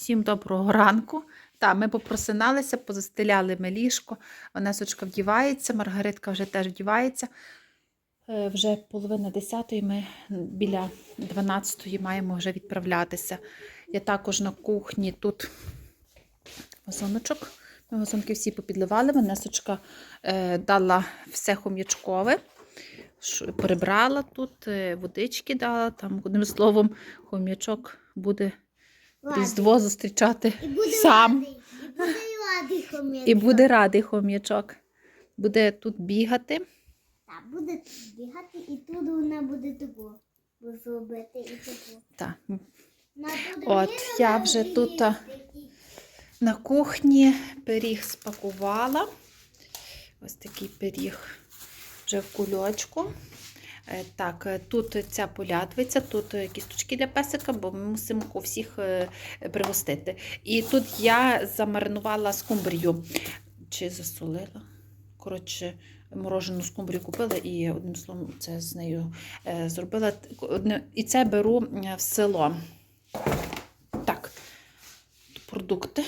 Усім доброго ранку. Так, ми попросиналися, позастеляли ми ліжко. Ванесочка вдівається, Маргаритка вже теж вдівається. Е, Вже половина десятої, ми біля 12-ї маємо вже відправлятися. Я також на кухні тут вазоночок. Ми вазонки всі попідливали. Ванесочка е, дала все хом'ячкове. Прибрала тут, е, водички дала. Там, одним словом, хом'ячок буде Різдво зустрічати І буде сам. радий. І буде радий хом'ячок. І буде радий хом'ячок. Буде тут бігати. Так, буде тут бігати, і тут вона буде того зробити і того. Так. От, я вже тут. На кухні пиріг спакувала. Ось такий пиріг вже в кульочку. Е, Так, е, тут ця полятвиця, тут е, кісточки для песика, бо ми мусимо у всіх пригостити. І тут я замаринувала скумбрію. Чи засолила? Коротше, морожену скумбрію купила і одним словом це з нею зробила. І це беру в село. Так, продукти.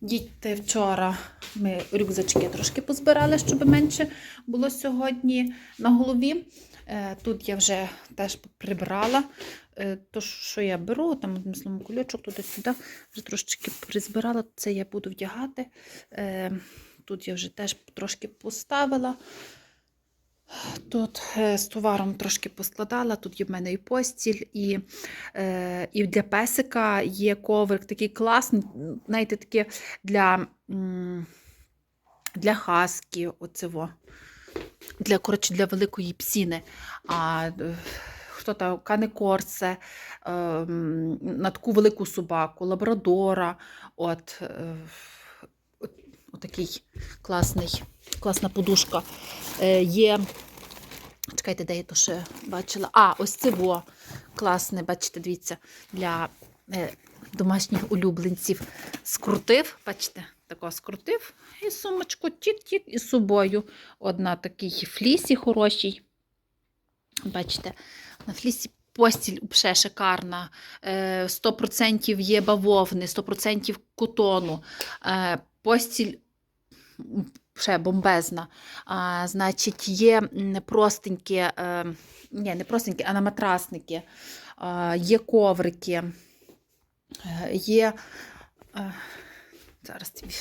Діти вчора ми рюкзачки трошки позбирали, щоб менше було сьогодні на голові. Е, Тут я вже теж прибрала. Е, То, що я беру, там одним кульочок туди-сюди, вже трошечки призбирала. Це я буду вдягати. Е, Тут я вже теж трошки поставила. Тут з товаром трошки поскладала. Тут є в мене і постіль, і, і для песика є коврик такий класний, знаєте, таке для, для хаски, оцево. Для, коротше, для великої псіни. А е, хто там кане корсе, е, на таку велику собаку, лабрадора. От, е, от, отакий класний, класна подушка. Е, є. Чекайте, де я то ще бачила. А, ось це во класне, бачите, дивіться, для е, домашніх улюбленців. Скрутив, бачите, тако скрутив і сумочку тік-тік із собою. Одна такий флісі хороший. Бачите, на флісі постіль ще шикарна. Е, 100% є бавовни, 100% котону. Е, Постіль ще бомбезна. А, значить, є простенькі, е, ні, не простенькі, а на матрасники, є коврики, е, є. Зараз тобі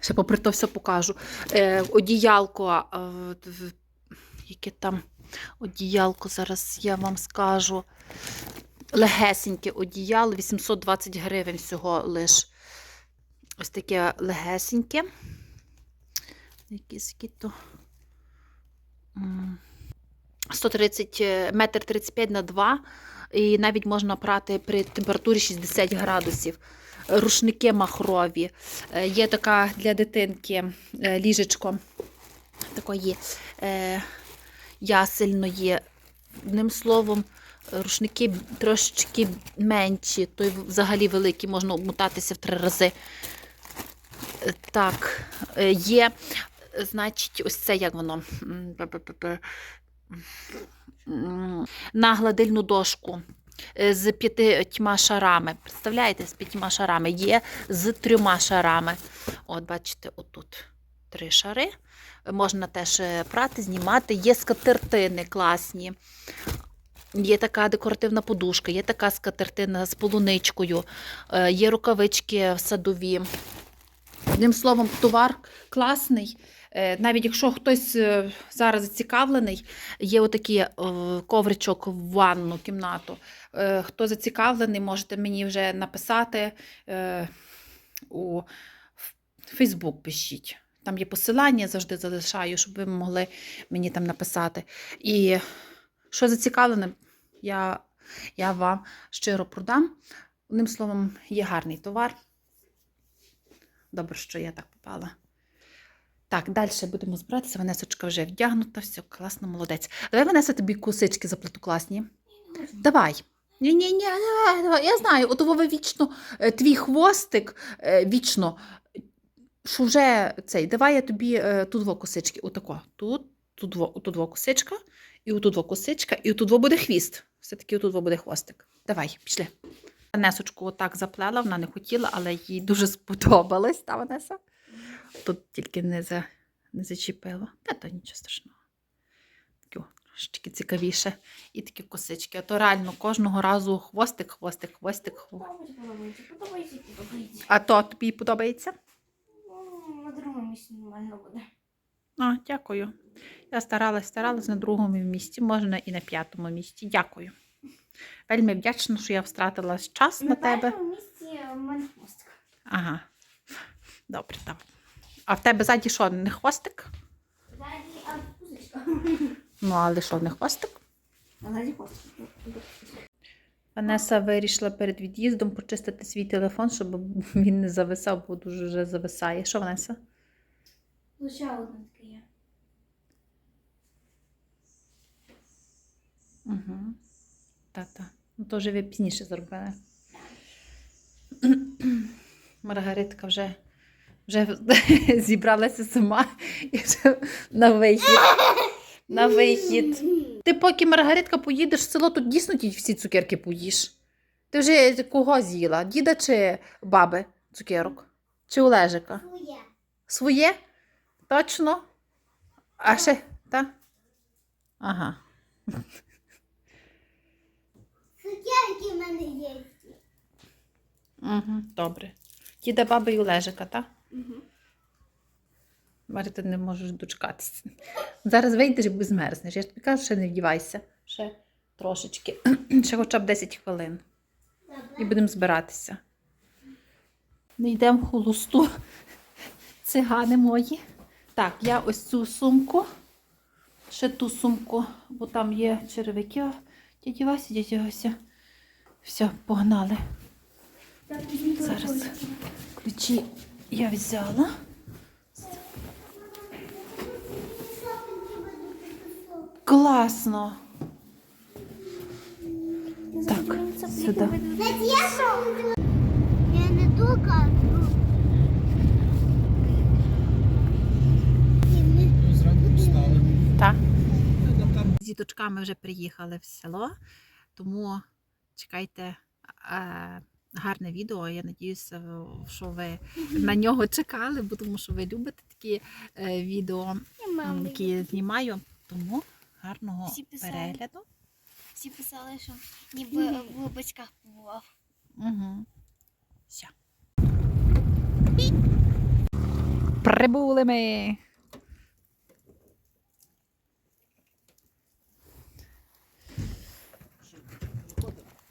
ще попри то все покажу. Е, одіялко, е, яке там одіялко, зараз я вам скажу. Легесеньке одіяло, 820 гривень всього лиш. Ось таке легесеньке. Якісь які то. 130 е, метр 35 на 2. І навіть можна прати при температурі 60 градусів. Рушники махрові. Е, Є така для дитинки е, ліжечко такої е, ясельної. Одним словом, рушники трошечки менші, той взагалі великий, можна обмотатися в три рази. Так, є, значить, ось це як воно. На гладильну дошку з п'ятьма шарами. Представляєте, з п'ятьма шарами. Є з трьома шарами. От, бачите, отут три шари. Можна теж е, прати, знімати. Є скатертини класні. Є така декоративна подушка, є така скатертина з полуничкою, е, є рукавички садові. Одним словом, товар класний. Е, Навіть якщо хтось е, зараз зацікавлений, є отакий е, ковричок в ванну кімнату. Хто зацікавлений, можете мені вже написати у Фейсбук пишіть. Там є посилання, завжди залишаю, щоб ви могли мені там написати. І що зацікавлене, я, я вам щиро продам. Одним словом, є гарний товар. Добре, що я так попала. Так, далі будемо збиратися. Ванесочка вже вдягнута, все, класно, молодець. Давай, Ванеса, тобі косички заплету класні. Давай. Ні, ні, ні, давай, давай. Я знаю, от ви вічно е, твій хвостик е, вічно. Що вже цей, давай я тобі е, тут два косички. Отако. Тут, тут, дво, тут два косичка, і отут два косичка, і отут два буде хвіст. Все-таки отут два буде хвостик. Давай, пішли. Несочку отак заплела, вона не хотіла, але їй дуже сподобалось, та Ванеса? Тут тільки не, за, не зачепило. Та то нічого страшного. Таке, трошки цікавіше. І такі косички. А то реально кожного разу хвостик, хвостик, хвостик. хвостик. Подобається, подобається, подобається. А то тобі подобається? Ну, На другому місці нормально буде. А, дякую. Я старалась, старалась на другому місці, можна і на п'ятому місці. Дякую. Вельми вдячна, що я втратила час на тебе. першому місці в мене хвостик. Ага. Добре, так. А в тебе ззаді що, не хвостик? Ззаді, а пузичка. Ну, але що, не хвостик? А ззаді хвостик. Ванеса вирішила перед від'їздом почистити свій телефон, щоб він не зависав, бо дуже вже зависає. Що, Ванеса? Лише одне таке є. Угу. Та-та. Ну, то вже ви пізніше зробили. Маргаритка вже, вже зібралася сама і вже на вихід. На вихід. Ти поки Маргаритка поїдеш в село, то дійсно ті всі цукерки поїш. Ти вже кого з'їла? Діда чи баби цукерок? Чи Олежика? Своє. Своє? Точно? А ще, та? Ага. Цукерки в мене є. Угу, добре. Діда, баба і Олежика, так? Угу. Марі, ти не можеш дочекатися. Зараз вийдеш і змерзнеш. Я ж тобі кажу, ще не вдівайся. Ще трошечки. ще хоча б 10 хвилин. І будемо збиратися. Не йдемо в холосту. Цигани мої. Так, я ось цю сумку. Ще ту сумку, бо там є черевики. Дяді Вася, дяді Вася. Все, погнали. Зараз. Ключі я взяла. Класно. Так, сюди. Я не встали. Так. З діточками вже приїхали в село, тому чекайте гарне відео. Я надіюся, що ви на нього чекали, бо тому що ви любите такі е, відео, які я знімаю. Тому гарного Всі писали. перегляду. Всі писали, що ніби в батьках побував. Угу. Все. Прибули ми.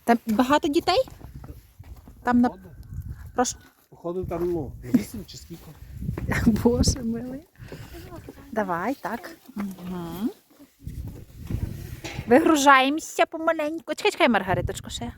Там багато дітей? Там на. Прошу. Походу там, ну, 8 чи скільки. Боже милий. Давай, так. Угу. Вигружаємося помаленьку. Чекай, чекай, Маргариточко, ще.